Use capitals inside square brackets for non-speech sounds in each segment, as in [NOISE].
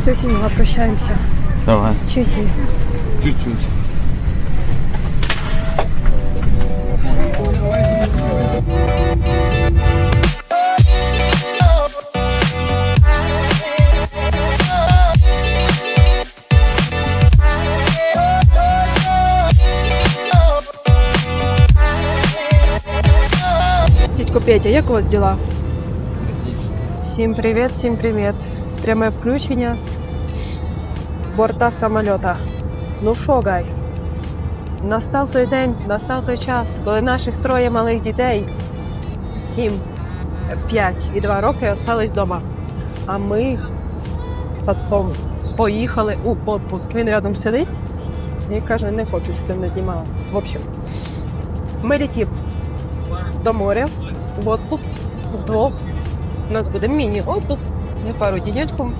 Все, Сіньога, прощаємося. Давай. Чусі. Чуть-чуть. Дядько Петя, як у вас діла? Всім привіт, всім привіт. Пряме включення з борта самольота. Ну що, гайс? Настав той день, настав той час, коли наших троє малих дітей 7, 5 і 2 роки остались вдома. А ми з отцом поїхали у відпуск. Він рядом сидить і каже, не хочу, щоб ти мене знімала. В общем, ми летимо до моря в отпуск вдвох. У нас буде міні-отпуск, ми пару дінечком.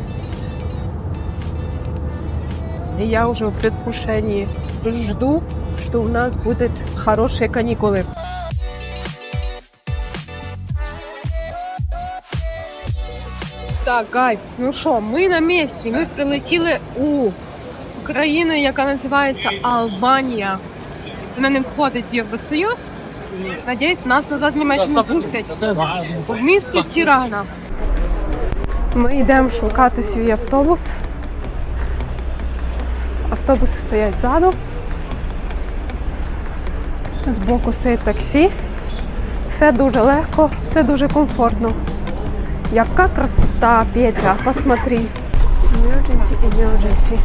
И я уже в предвкушении жду, что у нас будут хорошие каникулы. Так, гайс, ну що, ми на місці. Ми прилетіли у країну, яка називається Албанія. Вона не входить в Євросоюз. Надіюсь, нас назад в Німеччину пустять. В місто Тірана. Ми йдемо шукати свій автобус. Автобуси стоять ззаду. Збоку стоїть таксі. Все дуже легко, все дуже комфортно. Яка красота, Петя, посмотри. Emergency, emergency.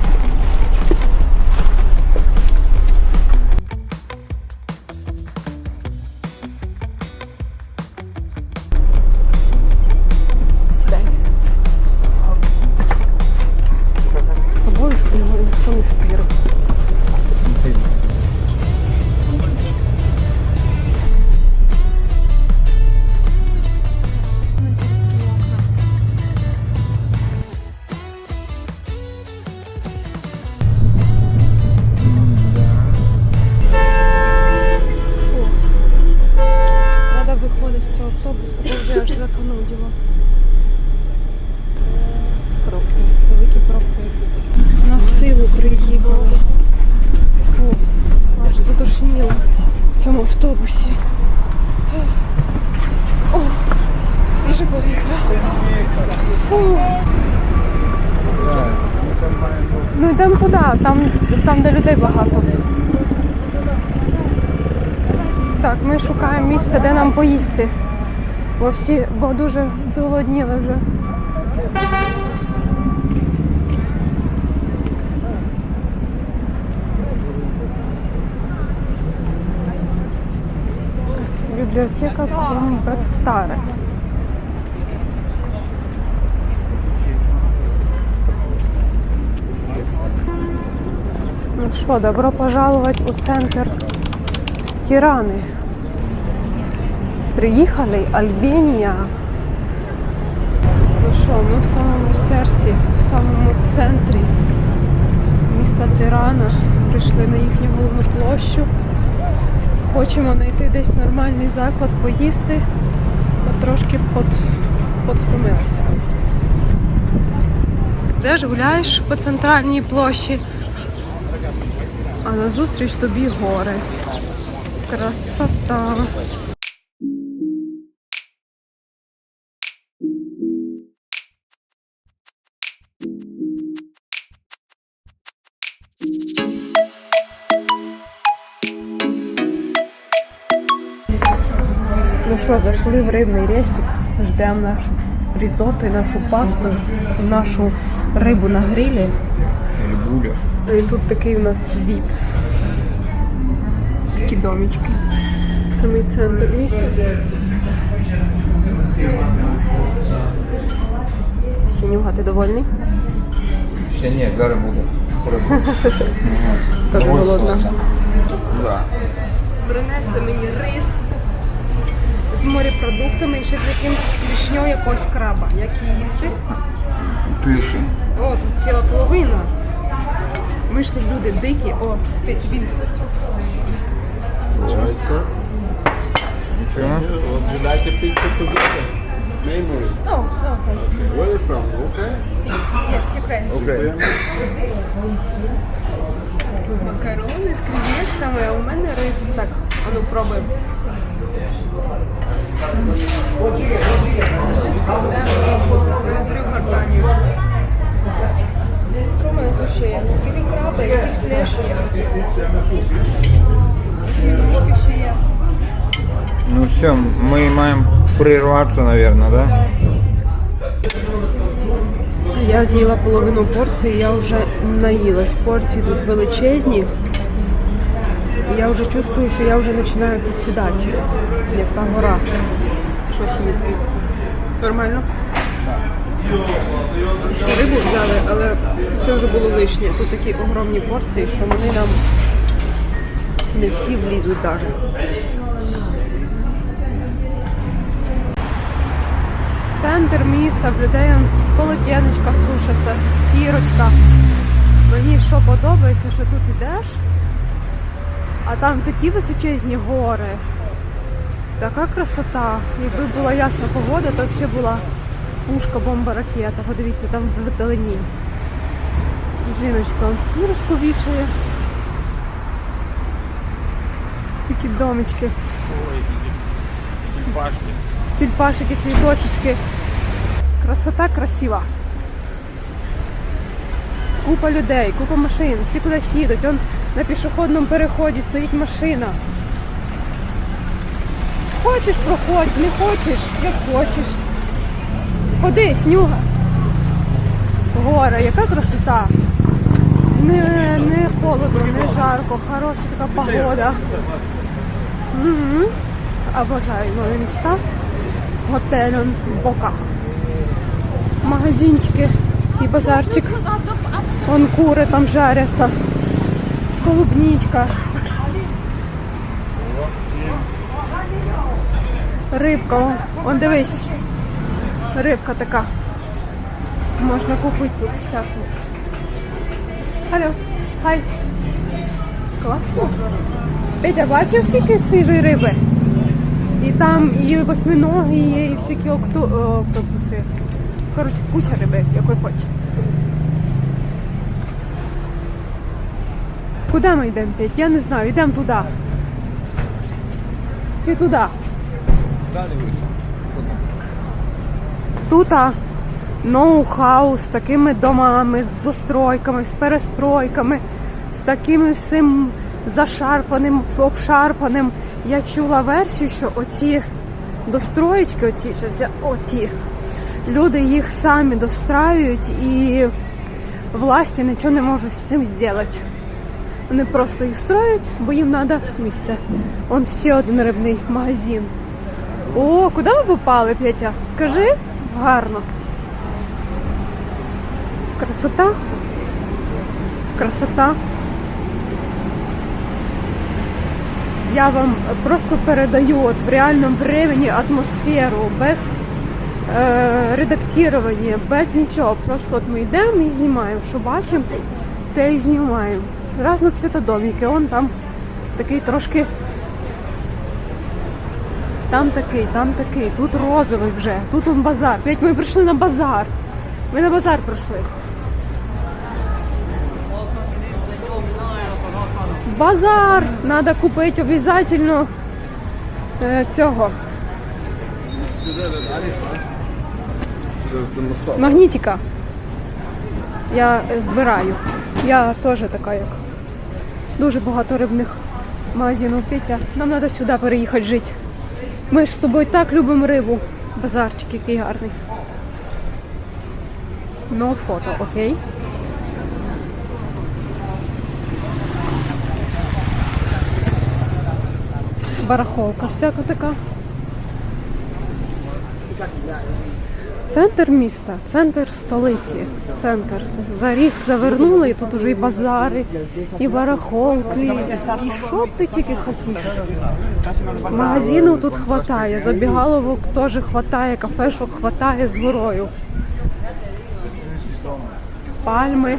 Автобусі. О, свіже повітря. Фу. Ну йдемо куди? Там, там, де людей багато. Так, ми шукаємо місце, де нам поїсти. Бо всі, бо дуже зголодніли вже. Бібліотека Промбектари. Ну що, добро пожаловать у центр Тирани. Приїхали Альбенія. Ну що, ми в самому серці, в самому центрі міста Тирана. Прийшли на їхню головну площу. Хочемо знайти десь нормальний заклад поїсти, бо трошки под, подвтомилися. Де ж гуляєш по центральній площі, а назустріч тобі гори. Красота. Що, зайшли в рибний рестик, ждемо нашу різоту нашу пасту, нашу рибу на грилі. Рибуля. І тут такий у нас світ. Такі домічки. Самий центр міста. Сінюга, ти довольний? Ще ні, зараз буду. Теж голодна. Принесли мені рис з морепродуктами і ще з якимось клішньою якогось краба. Як її їсти? Пиши. О, тут ціла половина. Ми ж тут люди дикі, о, Вінс. Нравится? Would you like a picture together? Memories. Oh, thanks. Where are you from? Okay. Yes, Ukraine. Okay. Макарони з креветками, а у мене рис. Так, а ну пробуємо. Розрив гортані. Що в мене тут ще є? Ну, тільки краби, якісь флешки. Трошки ще є. Ну все, ми маємо прерватися, наверное, да? Я з'їла половину порції, я вже наїлась. Порції тут величезні. І Я вже чувствую, що я вже починаю підсідати, як та гора. Що Сініцький? Нормально? Ще рибу взяли, але це вже було лишнє. Тут такі огромні порції, що вони нам не всі влізуть навіть. Центр міста, в людей полотенечка сушаться, стірочка. Мені що подобається, що тут ідеш, а там такі височезні гори. Така красота. Якби була ясна погода, то взагалі була пушка, бомба, ракета. Подивіться, там в вдалині. Жіночка он стірочку вішає. Такі домички. Тюльпашики, цвіточечки. Красота красива. Купа людей, купа машин, всі кудись їдуть. Он на пішохідному переході стоїть машина. Хочеш проходь, не хочеш, як хочеш. Ходи, снюга. Гора, яка красота. Не, не холодно, не жарко, хороша така погода. Угу. Обожаю нові міста. Готель он в боках. Магазинчики і базарчик. Вон кури там жаряться. Клубничка. Рибка, вон дивись. Рибка така. Можна купити тут всяку. Алло, хай. Класно. Петя, бачив скільки свіжої риби? І там і восьминоги є, і всякі окто... октопуси. Коротше, куча риби, якої хочеш. Куди ми йдемо? Я не знаю, йдемо туди. Чи туди? Тут ноу-хау з такими домами, з достройками, з перестройками, з таким всім зашарпаним, обшарпаним. Я чула версію, що оці достроєчки, оці, оці люди їх самі достраюють і власті нічого не можуть з цим зробити. Вони просто їх строять, бо їм треба місце. Он ще один рибний магазин. О, куди ви попали, Петя? Скажи гарно. Красота. Красота. Я вам просто передаю от в реальному времени атмосферу, без е, редактування, без нічого. Просто от ми йдемо і знімаємо, що бачимо, те і знімаємо. Разноцвітодоміки, он там такий трошки там такий, там такий, тут розовий вже, тут он базар. П'ять ми прийшли на базар. Ми на базар прийшли. Базар! Треба купити обов'язково е, цього магнітика. Я збираю. Я теж така як. Дуже багато рибних магазинів. Петя, нам треба сюди переїхати жити. Ми ж з собою так любимо рибу. Базарчик який гарний. No фото, окей? Барахолка всяка така. Центр міста, центр столиці, центр. За ріг завернули, і тут уже і базари, і барахолки, і що б ти тільки хотів. Магазинів тут хватає, забігаловок теж хватає, кафешок хватає з горою. Пальми.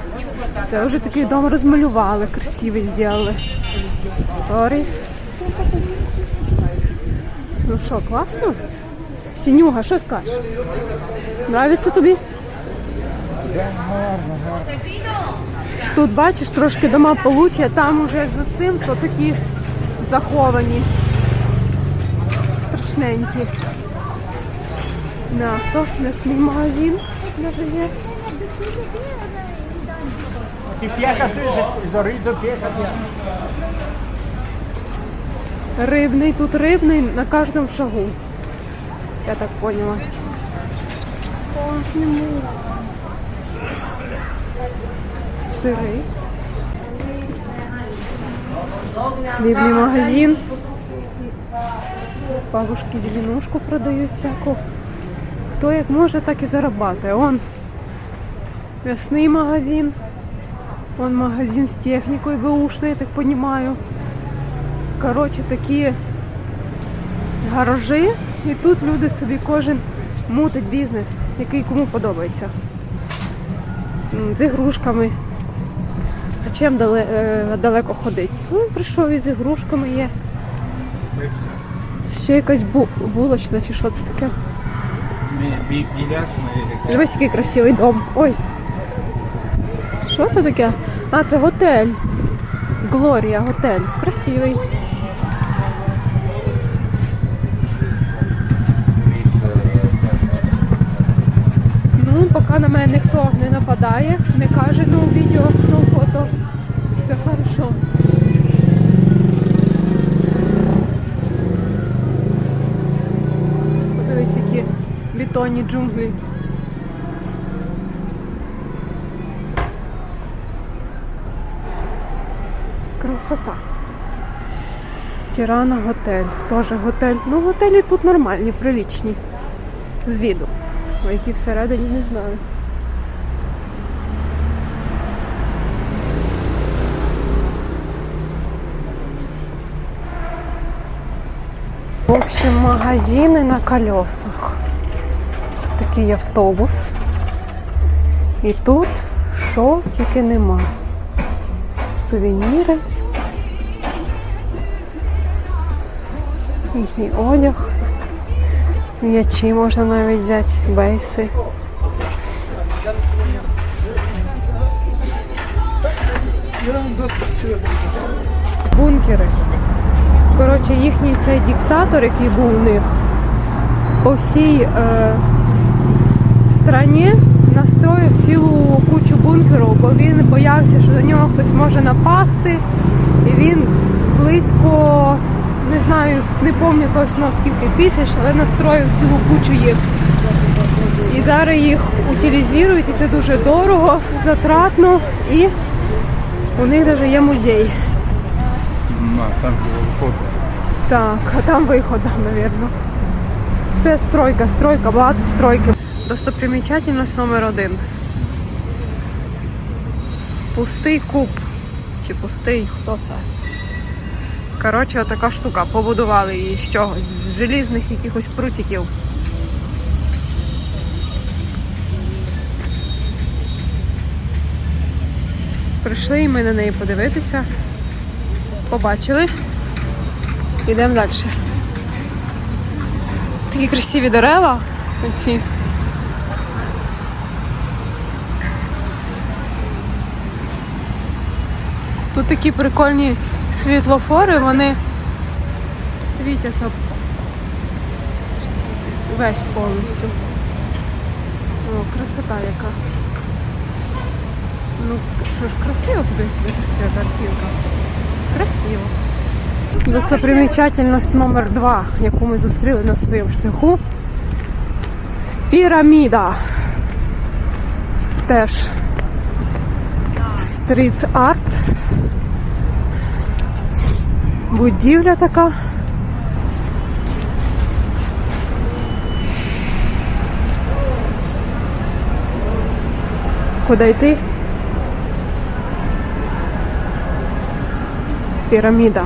Це вже такий дом розмалювали, красивий зробили. Сорі. Ну що, класно? Сінюга, що скажеш? Нравиться тобі? Тут бачиш трошки дома получше, там уже за цим то такі заховані. Страшненькі. М'ясо, м'ясний магазин даже є. Рибний, тут рибний на кожному шагу. Я так поняла. Сири. Хлібний магазин. Бабушки зеленушку продають всяку. Хто як може, так і зарабатує. Он м'ясний магазин. Он магазин з технікою беушний, я так розумію. Коротше, такі гаражі, і тут люди собі кожен мутить бізнес, який кому подобається. З ігрушками. Зачем е, далеко ходити? Ну, прийшов із ігрушками є. Ще якась бу- булочна чи що це таке. Дивись, який красивий дом. Ой. Що це таке? А, це готель. Глорія, готель. Красивий. Ну, поки на мене ніхто не нападає, не каже ну відео, ну фото. Це хорошо. Подивись, які бетонні джунглі. Красота. Тірана готель. Теж готель. Ну, готелі тут нормальні, прилічні. З віду. А які всередині не знаю. В общем, магазини на колесах. Такий автобус. І тут що тільки нема. Сувеніри. Їхній одяг. М'ячі можна навіть взяти, бейси. Бункери. Коротше, їхній цей диктатор, який був у них, по всій е, страні настроїв цілу кучу бункерів, бо він боявся, що до нього хтось може напасти. І він близько, знаю, не пам'ятаю точно скільки тисяч, але настроїв цілу кучу їх. І зараз їх утилізують, і це дуже дорого, затратно, і у них навіть є музей. Там фото. Так, а там виход, напевно. Це стройка, стройка, багато стройки. Достопримічательність номер один. Пустий куб. Чи пустий, хто це? Коротше, така штука. Побудували її з чогось, з желізних якихось прутиків. Прийшли і ми на неї подивитися. Побачили. Йдемо далі. Такі красиві дерева. Оці. Тут такі прикольні світлофори, вони світяться весь повністю. О, красота яка. Ну, що ж, красиво подивись, красива картинка. Красиво. Достопримічательність номер два, яку ми зустріли на своєму шляху. Піраміда. Теж стріт арт. Будівля така. Куди йти? Піраміда.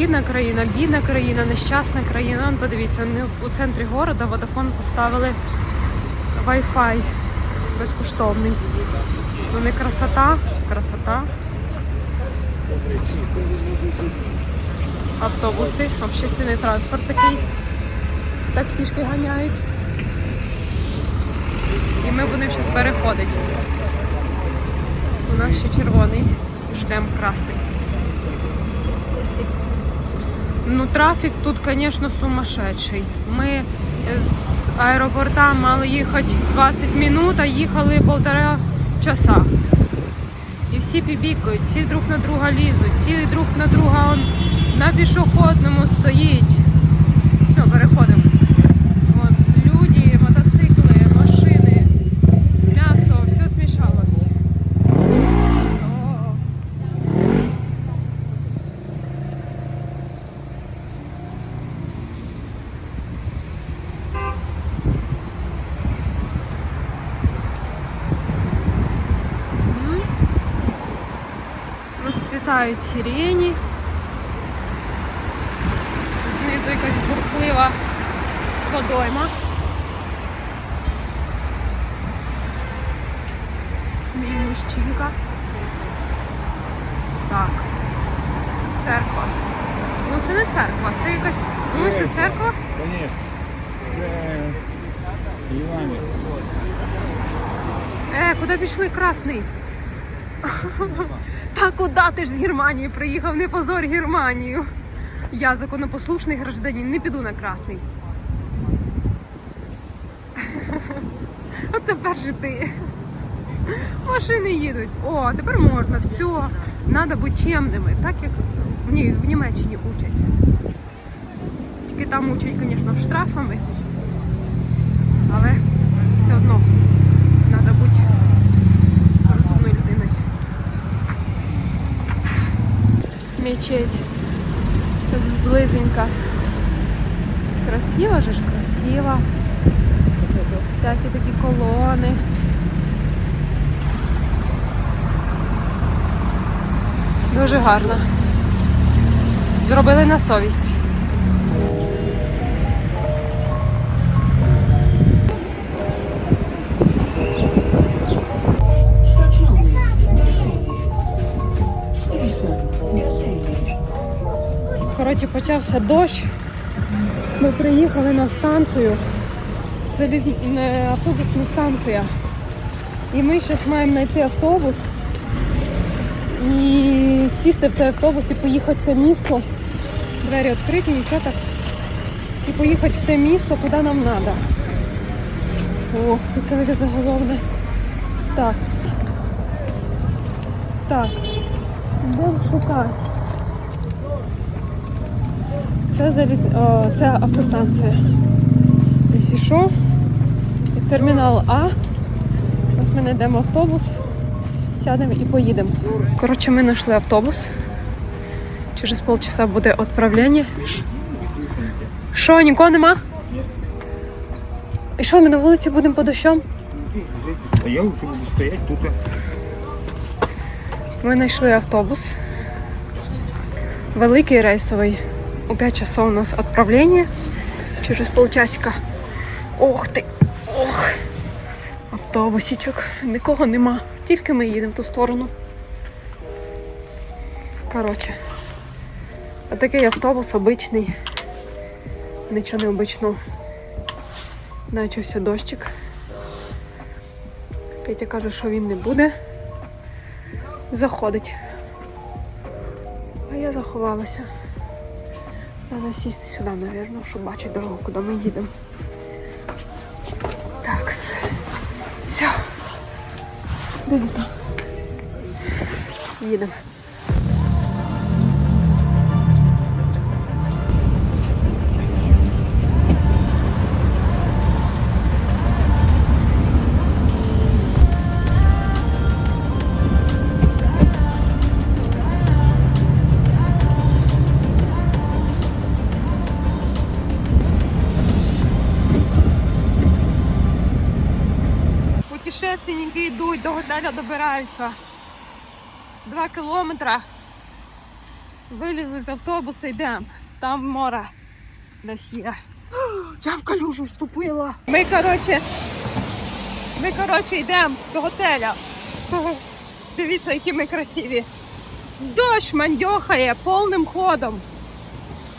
Бідна країна, бідна країна, нещасна країна. Он, подивіться, у центрі города Vodafone поставили Wi-Fi безкоштовний. Вони красота, красота. Автобуси, общественний транспорт такий. Таксішки ганяють. І ми будемо зараз переходити. У нас ще червоний, ждемо красний. Ну, трафік тут, звісно, сумасшедший. Ми з аеропорта мали їхати 20 минут, а їхали півтора часа. І всі пібікають, всі друг на друга лізуть, всі друг на друга он на пішохідному стоїть. Все, переходимо. От, люди, мотоцикли, машини, м'ясо, все смішалось. О. М. Розцвітають сирені. Знизу якась бурхлива водойма. Мій мужчинка. Так. Церква. Ну це не церква, це якась. Думаєш, це церква? Е, куди пішли красний? Та куди ти ж з Германії приїхав? Не позорь Германію. Я законопослушний гражданин, не піду на красний. От тепер ж ти. Машини їдуть. О, тепер можна, все. Треба бути чемними, так як в Німеччині учать. Тільки там учать, звісно, штрафами. Але все одно треба бути Мечеть. Це зблизенька. Красиво же ж, красиво. Всякі такі колони. Дуже гарно. Зробили на совість. Коротше, почався дощ. Ми приїхали на станцію. Це ліз- не автобусна станція. І ми зараз маємо знайти автобус і сісти в цей автобус і поїхати в те місто. Двері відкриті, так. І поїхати в те місто, куди нам треба. О, тут це таке загазоване. Так. Так. Де шукати? Це заліз... О, це автостанція. Якщо що, термінал А. Ось ми знайдемо автобус, сядемо і поїдемо. Коротше, ми знайшли автобус. Через полчаса буде відправлення. Що, нікого нема? І що, ми на вулиці будемо по дощам? А я вже буду стояти тут. Ми знайшли автобус. Великий рейсовий. У 5 часов у нас відправлення. Через полчасика. Ох ти! Ох! Автобусічок. Нікого нема. Тільки ми їдемо в ту сторону. Коротше. Отакий автобус обичний. Нічого необичного. Начався дощик. Петя каже, що він не буде заходить. А я заховалася. Треба сісти сюди, мабуть, щоб бачити дорогу, куди ми їдемо. Так. Все. Дивіться. Їдемо. Путешественники йдуть, до готеля добираються. Два кілометри. Вилізли з автобуса, йдемо. Там море. Десь є. [GASPS] Я в калюжу вступила. Ми, коротше, ми, коротше, йдемо до готеля. [LAUGHS] Дивіться, які ми красиві. Дощ мандьохає повним ходом.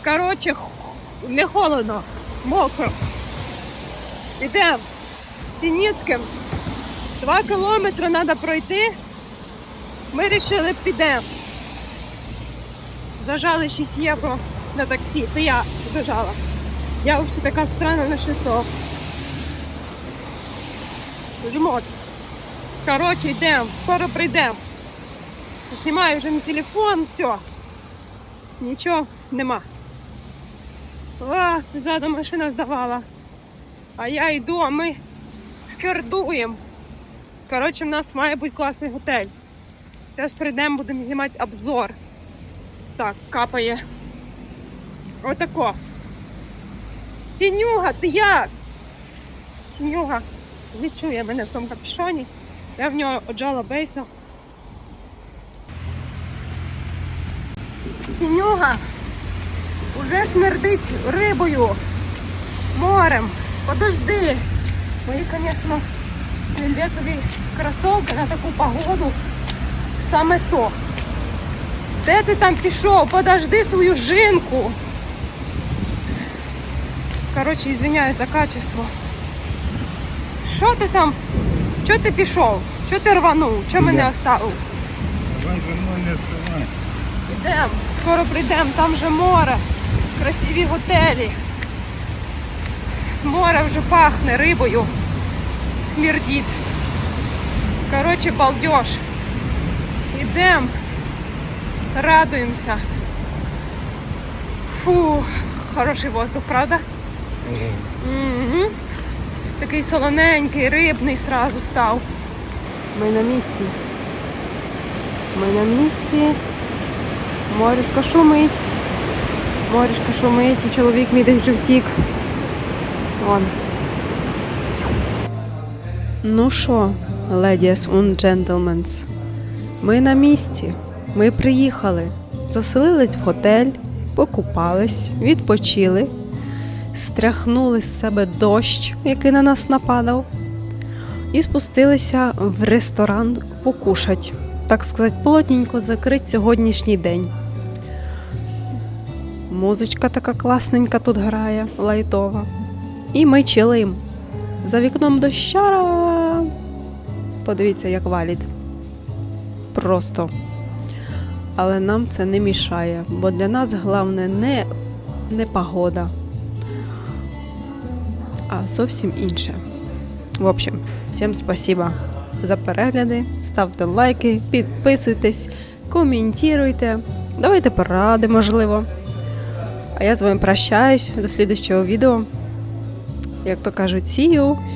Коротше, не холодно, мокро. Йдемо Сініцьким. Два кілометри треба пройти. Ми вирішили підемо. Зажали 6 євро на таксі. Це я зажала. Я взагалі така странна на швидко. Жмот. Коротше, йдемо, скоро прийдемо. Знімаю вже на телефон, все. Нічого нема. А, ззаду машина здавала. А я йду, а ми скердуємо. Коротше, в нас має бути класний готель. Зараз прийдемо, будемо знімати обзор. Так, капає. Отако. Сінюга, ти як? Сінюга відчує мене в тому капюшоні. Я в нього оджала бейса. Сінюга уже смердить рибою, морем. Подожди. Мої, звісно, фіолетові кросовки на таку погоду саме то. Де ти там пішов? Подожди свою жінку. Коротше, извиняюсь за качество. Що ти там? Чого ти пішов? Чого ти рванув? Чого мене оставив? Йдемо, скоро прийдемо, там же море, красиві готелі. Море вже пахне рибою, смердить. Коротше, балдеж. Йдемо, радуємося. Фу, хороший воздух, правда? Угу. Такий солоненький, рибний сразу став. Ми на місці. Ми на місці. Морюшка шумить. Морюшка шумить, і чоловік мій десь вже втік. Вон. Ну що, ladies and gentlemen, ми на місці. Ми приїхали. Заселились в готель, покупались, відпочили, стряхнули з себе дощ, який на нас нападав, і спустилися в ресторан покушать. Так сказати, плотненько закрити сьогоднішній день. Музичка така класненька тут грає, лайтова. І ми чилим. За вікном дощара. Подивіться, як валить. Просто. Але нам це не мішає, бо для нас головне не, не погода, а зовсім інше. В общем, всім спасибо за перегляди. Ставте лайки, підписуйтесь, коментуйте, давайте поради, можливо. А я з вами прощаюсь до слідчого відео. Як то кажуть, see you!